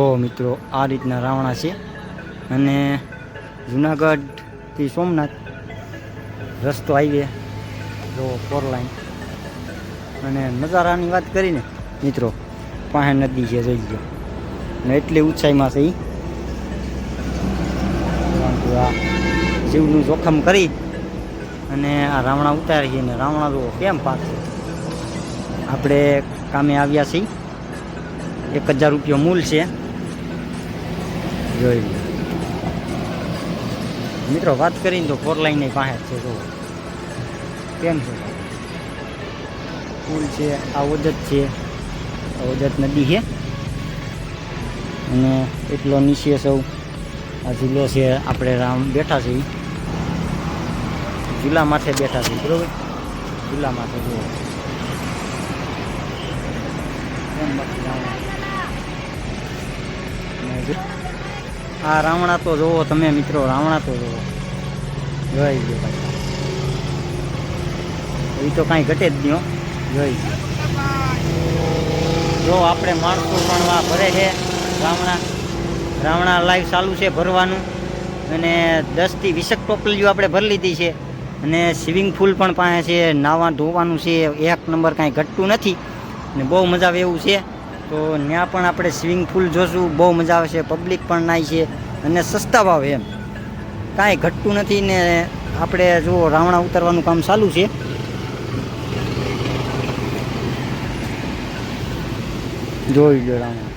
જો મિત્રો, આ રીતના રાવણા છે. અને જુનાગઢથી સોમનાથ રસ્તો હાઈવે, જો ફોર લાઈન અને નજારાની વાત કરીને, મિત્રો પાસે નદી છે, જોઈ લો અને એટલી ઊંચાઈમાં છે આ જીવનું જોખમ કરી અને આ રાવણા ઉતારી છે ને રાવણા જો કેમ પાક આપણે કામે આવ્યા છીએ. એક હજાર રૂપિયો મૂલ છે. જોઈ મિત્રો, વાત કરીને તો ફોર લાઈન પાસે છે જો કેમ છે? પુલ છે, આ ઓજત છે. ઓજત નદી છે. અને એટલો નીચે સૌ. આ જુલો છે, આપણે રામ બેઠા છીએ. જુલા માથે બેઠા છીએ, બરોબર? જુલા માથે, જુઓ? અને જો- આ રાવણા તો જોવો તમે મિત્રો, રાવણા તો જોવો. જોઈ ગયો ભાઈ એ તો કાંઈ ઘટે જ નહીં. જોઈ ગયો જો આપણે માણસો પણ આ ભરે છે, રાવણા. રાવણા લાઈવ ચાલુ છે ભરવાનું. અને દસથી વીસક ટોપલીઓ આપણે ભરી લીધી છે. અને સ્વિમિંગ પુલ પણ પાસે છે, નાવા ધોવાનું છે, એક નંબર કાંઈ ઘટતું નથી. ને બહુ મજા આવે એવું છે. તો ત્યાં પણ આપણે સ્વિમિંગ પુલ જોશું. બહુ મજા આવે છે, પબ્લિક પણ નાય છે અને સસ્તા ભાવે એમ. કાંઈ ઘટતું નથી ને આપણે જો રાવણા ઉતારવાનું કામ ચાલુ છે. જોઈ લો રાવણા.